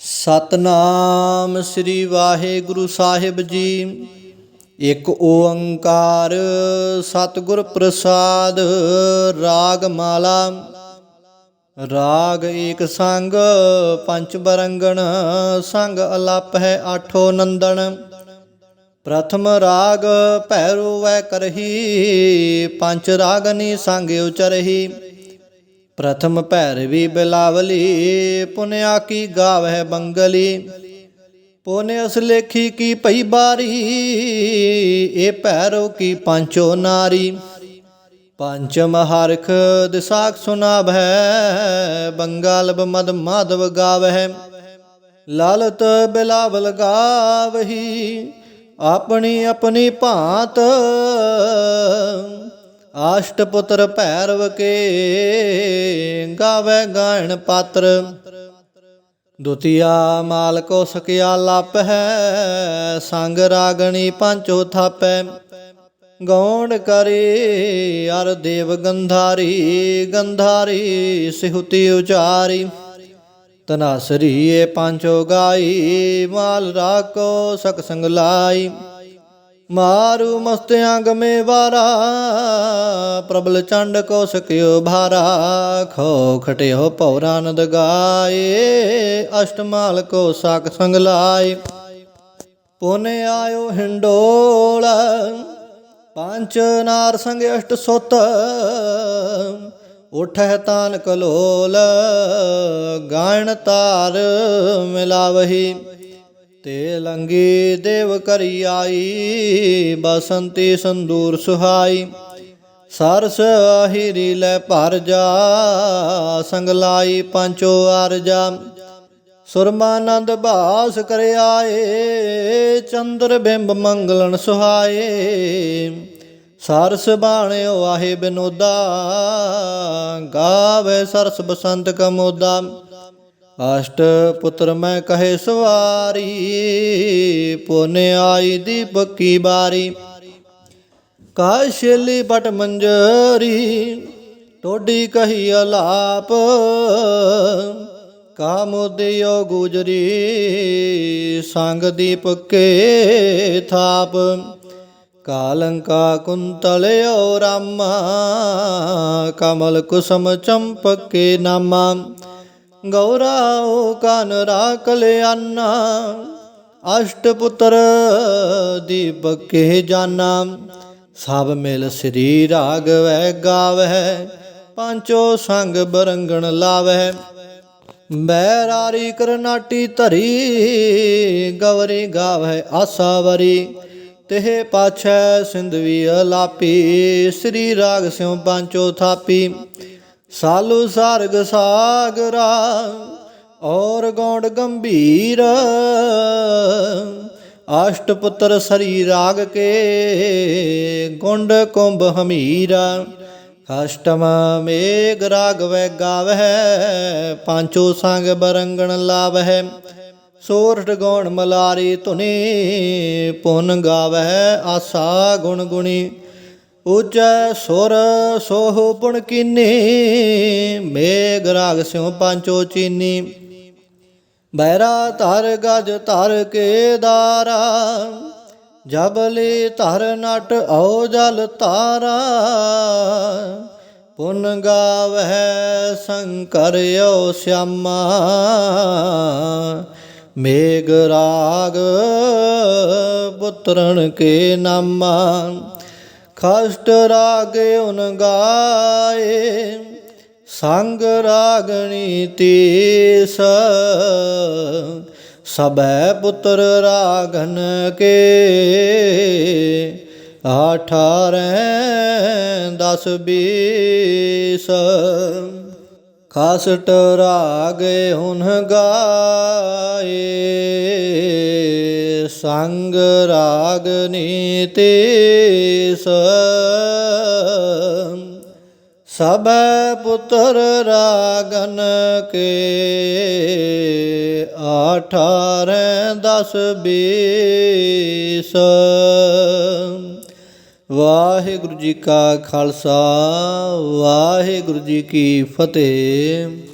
ਸਤਨਾਮ ਸ੍ਰੀ ਵਾਹਿਗੁਰੂ ਸਾਹਿਬ ਜੀ। ਇੱਕ ਓੰਕਾਰ ਸਤਿਗੁਰ ਪ੍ਰਸਾਦ ਰਾਗ ਮਾਲਾ ਰਾਗ ਏਕ ਸੰਗ ਪੰਚ ਬਰੰਗਣ, ਸੰਗ ਅਲਪ ਹੈ ਆਠੋ ਨੰਦਨ ਪ੍ਰਥਮ ਰਾਗ ਭੈਰੋ ਵੈ ਕਰਹੀ ਪੰਚ ਰਾਗਨੀ ਸੰਗ ਉਚਰਹੀ। ਪ੍ਰਥਮ ਭੈਰਵੀ ਬਿਲਾਵਲੀ ਪੁਨਿਆ ਕੀ ਗਾਵਹਿ ਬੰਗਲੀ। ਪੁਨਿਅਸ ਲੇਖੀ ਕੀ ਭਈ ਬਾਰੀ ਇਹ ਭੈਰੋ ਕੀ ਪੰਚੋ ਨਾਰੀ। ਪੰਚਮ ਹਰਖ ਦਿਸਾਖ ਸੁਨਾਭੈ, ਬੰਗਾਲਬ ਮਦ ਮਾਧਵ ਗਾਵਹਿ। ਲਾਲਤ ਬਿਲਾਵਲ ਗਾਵਹੀ, ਆਪਣੀ ਆਪਣੀ ਭਾਂਤ ਆਸ਼ਟ ਪੁੱਤਰ ਭੈਰਵ ਕੇ ਗਾਵੇ ਗਾਇਣ ਪਾਤਰ। ਦੁਤੀਆ ਮਾਲਕੋ ਸਕਿਆ ਲਪ ਹੈ ਸੰਗ ਰਾਗਣੀ ਪੰਚੋ ਥਾਪੈ ਗੌਣ ਕਰੇ ਅਰ ਦੇਵ ਗੰਧਾਰੀ ਗੰਧਾਰੀ ਸਿਹੁਤੀ ਉਚਾਰੀ। ਤਨਾਸਰੀ ਏ ਪੰਚੋ ਗਾਈ, ਮਾਲ ਰਾਖੋ ਸਕ ਸੰਗ ਲਾਈ। ਮਾਰੂ ਮਸਤ ਅੰਗਮੇ ਵਾਰਾ, ਪ੍ਰਬਲ ਚੰਡ ਕੋ ਸਕਿਓ ਭਾਰਾ, ਖੋ ਖਟਿਓ ਪੌਰਾਨੰਦ ਗਾਏ ਅਸ਼ਟਮਾਲ ਕੋ ਸਾਕ ਸੰਗ ਲਾਏ। ਪੁਨੇ ਆਇਓ ਹਿੰਡੋਲ, ਪੰਜ ਨਾਰ ਸੰਗ ਅਸ਼ਟ ਸੁਤ, ਉਠਹਿ ਤਾਨ ਕਲੋਲ, ਗਾਇਣ ਤਾਰ ਮਿਲਾਵਹੀ। ਤੇ ਲੰਗੀ ਦੇਵ ਕਰੀ ਆਈ, ਬਸੰਤੀ ਸੰਦੂਰ ਸੁਹਾਈ। ਸਰਸ ਹੀਰੀ ਲੈ ਭਰ ਜਾ, ਸੰਗ ਲਾਈ ਪੰਚੋ ਅਰਜਾ ਸੁਰਮਾਨੰਦ ਬਾਸ ਕਰ ਆਏ, ਚੰਦਰ ਬਿੰਬ ਮੰਗਲਨ ਸੁਹਾਏ। ਸਰਸ ਬਾਣਿਓ ਆਹੇ ਬਿਨੋਦਾ, ਗਾਵੇ ਸਰਸ ਬਸੰਤ ਕਮੋਦਾ। ਅਸ਼ਟ ਪੁੱਤਰ ਮੈਂ ਕਹੇ ਸਵਾਰੀ, ਪੁਨ ਆਈ ਦੀਪਕ ਕੀ ਬਾਰੀ। ਕਾਸ਼ਲੀ ਬਟ ਮੰਜਰੀ, ਟੋਡੀ ਕਹੀ ਅਲਾਪ। ਕਾਮੋਦਿਓ ਗੁਜਰੀ, ਸੰਗ ਦੀਪਕ ਕੇ ਥਾਪ। ਕਾਲੰਕਾ ਕੁੰਤਲਿਓ ਰਾਮਾ, ਕਮਲ ਕੁਸਮ ਚੰਪਕੇ ਨਾਮਾ। ਗੌਰਾਓ ਕਨ ਰਾਖ ਲਿਆਨਾ, ਅਸ਼ਟ ਪੁੱਤਰ ਦੀਪਕ ਕੇ ਜਾਨਾ। ਸਭ ਮਿਲ ਸ੍ਰੀ ਰਾਗਵੈ ਗਾਵੈ ਪੰਚੋ ਸੰਗ ਬਰੰਗਣ ਲਾਵੈ ਬੈਰਾਰੀ ਕਰਨਾਟੀ ਧਰੀ, ਗਵਰੀ ਗਾਵੈ ਆਸਾਵਰੀ ਤਿਹ ਪਾਛੈ ਸਿੰਧਵੀ ਅਲਾਪੀ, ਸ੍ਰੀ ਰਾਗ ਸਿਉ ਪੰਚੋ ਥਾਪੀ। ਸਾਲੂ ਸਾਰਗ ਸਾਗਰਾ ਔਰ ਗੌਂਡ ਗੰਭੀਰ। ਅਸ਼ਟ ਪੁੱਤਰ ਸਰੀ ਰਾਗ ਕੇ ਗੁੰਡ ਕੁੰਭ ਹਮੀਰਾ। ਅਸ਼ਟਮ ਮੇਘ ਰਾਗ ਵੈ ਗਾਵਹਿ, ਪਾਂਚੋ ਸੰਗ ਬਰੰਗਣ ਲਾਵਹਿ। ਸੋਰਠ ਗੌਣ ਮਲਾਰੀ ਧੁਨੀ, ਪੁਨ ਗਾਵਹਿ, ਆਸਾ ਗੁਣ ਗੁਣੀ। ਉਚੈ ਸੁਰ ਸੋਹ ਪੁਣ ਕੀਨੀ, ਮੇਘ ਰਾਗ ਸਿਉ ਪੰਚੋ ਚੀਨੀ। ਬੈਰਾ ਧਰ ਗਜ ਧਰ ਕੇਦਾਰਾ ਜਬਲੇ ਧਰ ਨਟ ਔ ਜਲ ਤਾਰਾ ਪੁਨ ਗਾਵਹਿ ਸ਼ੰਕਰ ਓ ਸਿਆਮਾ, ਮੇਘ ਰਾਗ ਪੁੱਤਰਨ ਕੇ ਨਾਮਾ। ਖਸ਼ਟ ਰਾਗ ਉਨ ਗਾਏ, ਸੰਗ ਰਾਗਣੀ ਤੀਸ। ਸਭੈ ਪੁੱਤਰ ਰਾਗਨ ਕੇ ਅਠਾਰੈ ਦਸ ਬੀਸ। ਖਾਸਟ ਰਾਗ ਹੁਨ ਗਾਏ ਸੰਗ ਰਾਗਨੀ ਤੀਸ ਸਭੈ ਪੁੱਤਰ ਰਾਗਨ ਕੇ ਅਠਾਰੈ ਦਸ ਬੀਸ। ਵਾਹਿਗੁਰੂ ਜੀ ਕਾ ਖਾਲਸਾ, ਵਾਹਿਗੁਰੂ ਜੀ ਕੀ ਫਤਿਹ।